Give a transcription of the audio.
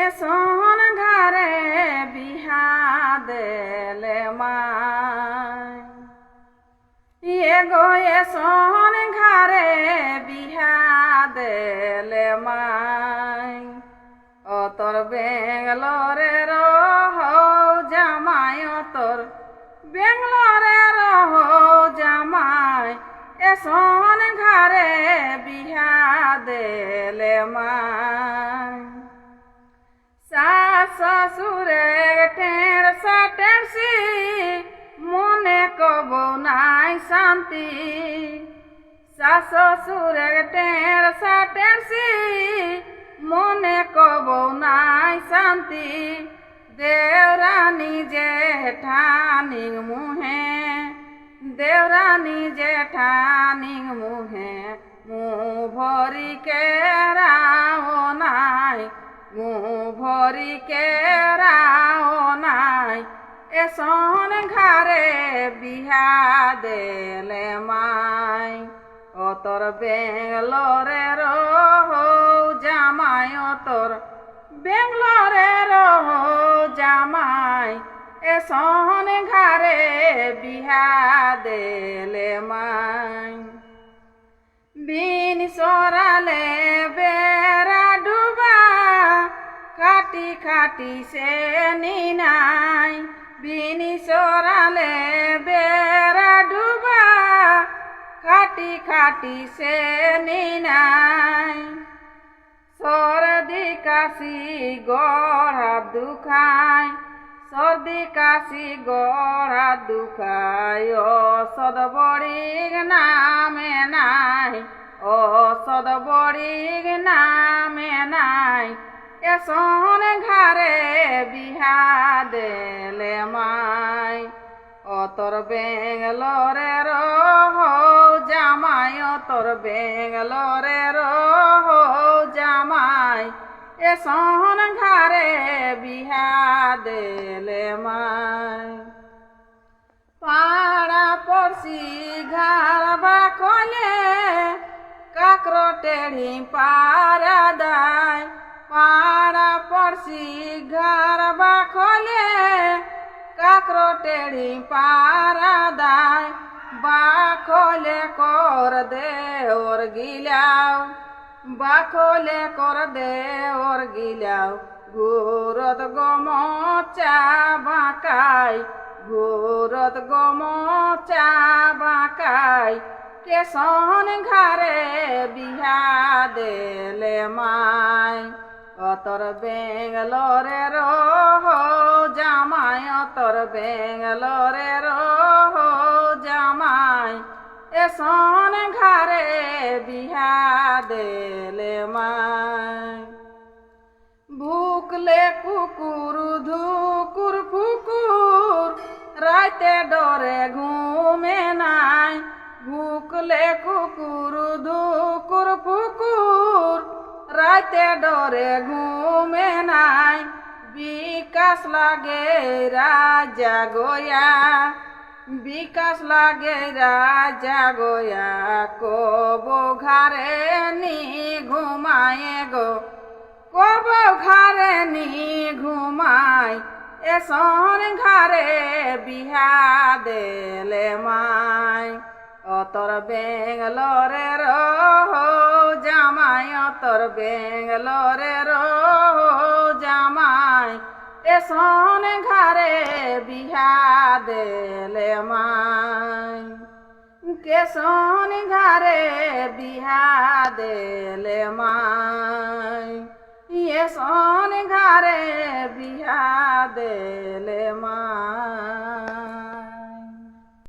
কেশন ঘরে বিহা দেলে মাই। এগো এসন ঘরে বিহা দেলে মাই। ও তোর বেঙ্গলোরে রহ জামাই, ও তোর বেঙ্গলোরে রহ জামাই। এসন ঘরে বিহা দেলে মাই। শাশ শ্বশুরের টের সাটেরসি মনে কব নাই শান্তি। শাশ শ্বশুরের টের সাটেরসি মনে কব নাই শান্তি। দেওরানি জেঠানি মুহে, দেওরানি জেঠানি মুহে মুহ ভরি ভরি কে রাও নাই। এসন ঘরে বিহা দেলে মাই। ও তোর বেঙ্গলোরে রহ জামাই, ও তোর বেঙ্গলোরে রহ জামাই। এসন ঘরে বিহা দেলে মাই। বিন সরালে ডুবা খাটি খাটি সে নিনাই বিন সরালে বেড়া ডুবা। খাটি খাটি সে নিনাই সর্দি কাশি গড়া দুখায়। সর্দি কাশি গড়া দুখায় ও সদবড়ির নামে নাই ও সদবড়ির নামে নাই। এসন ঘরে বিহা দেলে মাই। ও তোর বেঙ্গলোরে রহ জামাই, ও তোর বেঙ্গলোরে রহ জামাই। এসন ঘরে বিহা দেলে মাই। পাড়া পড়শি ঘর বা কলে কাকরো টেढ़ी পারা দায় পাড়া পড়শি ঘর বা কলে কাকরো টেढ़ी পারা দায় বা খোলে কর দে ওর গিলাও বা খোলে কর দে ওর গিলাও। ঘুরত গম চা বাঁকাই, ঘুরত গম চা বাঁকাই, কেশন ঘরে বিহা দেলে মাই। অতর বেঙ্গলোরে রহ, জামাই অতর বেঙ্গলোরে রহ, জামাই। এসন ঘরে বিহা দেলে মাই। ভুকলে কুকুর, ধুকুর, ফুকুর রাতে ডরে ঘুমে নাই। ভুকলে কুকুর, ধুকুর, ফুকুর রাতে ডরে ঘুমে নাই, বিকাশ লাগে রাজা গোয়া। বিকাশ লাগে রাজা গোয়া, কবো ঘরে নি ঘুমায়ে গো। কব ঘরে নি ঘুমাই এসন ঘরে বিহা দেলে মাই। অতর বেঙ্গলোরে রহ, জামাই অতর বেঙ্গলোরে রহ, জামাই টেশন ঘরে বিহা দেলে মাই। কেশন ঘরে বিহা দেলে মাই। ইয়ে ঘরে বিহা দেলে মাই।